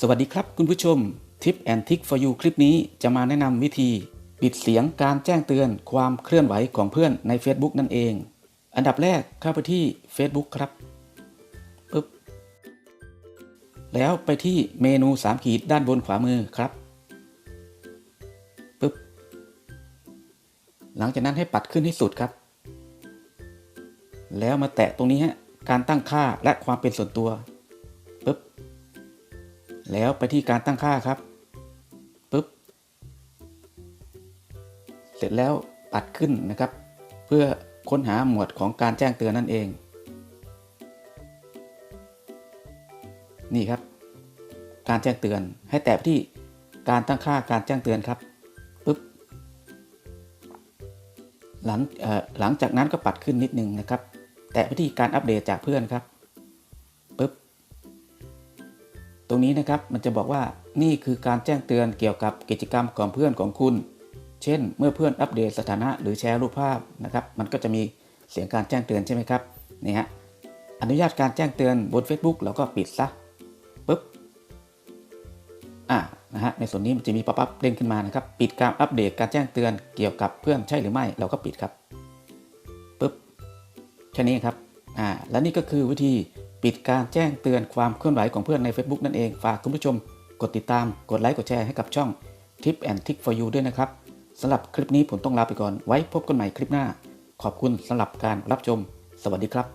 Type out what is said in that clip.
สวัสดีครับคุณผู้ชม Tip and Trick for you คลิปนี้จะมาแนะนำวิธี ปิดเสียงการแจ้งเตือนความเคลื่อนไหวของเพื่อนใน Facebook นั่นเอง อันดับแรกเข้าไปที่ Facebook ครับปึ๊บแล้วไปที่เมนู3ขีดด้านบนขวามือครับปึ๊บหลังจากนั้นให้ปัดขึ้นให้สุดครับ แล้วมาแตะตรงนี้ฮะการตั้งค่าและความเป็นส่วนตัว แล้วไปที่การตั้งค่าครับปึ๊บเสร็จแล้วปัดขึ้นนะครับ เพื่อค้นหาหมวดของการแจ้งเตือนนั่นเอง นี่ครับ การแจ้งเตือนให้แตะที่การตั้งค่าการแจ้งเตือนครับปึ๊บหลังหลังจากนั้นก็ปัดขึ้นนิดนึงนะครับ แตะไปที่การอัปเดตจากเพื่อนครับ ตรงนี้นะครับมันจะบอกว่านี่คือการแจ้งเตือนเกี่ยวกับกิจกรรมของเพื่อนของคุณ เช่น เมื่อเพื่อนอัปเดตสถานะหรือแชร์รูปภาพนะครับ มันก็จะมีเสียงการแจ้งเตือนใช่ไหมครับนี่ฮะอนุญาตการแจ้งเตือนบน Facebook เราก็ปิดซะปุ๊บอ่านะฮะในส่วนนี้มันจะมีป๊อปอัพเด้งขึ้นมานะครับ ปิดการอัปเดตการแจ้งเตือนเกี่ยวกับเพื่อนใช่หรือไม่เราก็ปิดครับปุ๊บแค่นี้ครับอ่าและนี่ก็คือวิธี ปิดการแจ้งเตือนความเคลื่อนไหวของเพื่อนใน Facebook นั่นเอง ฝากคุณผู้ชม กดติดตาม กดไลค์ กดแชร์ให้กับช่อง Tip and Tick for you ด้วยนะครับสำหรับคลิปนี้ผมต้องลาไปก่อน ไว้พบกันใหม่คลิปหน้า ขอบคุณสำหรับการรับชม สวัสดีครับ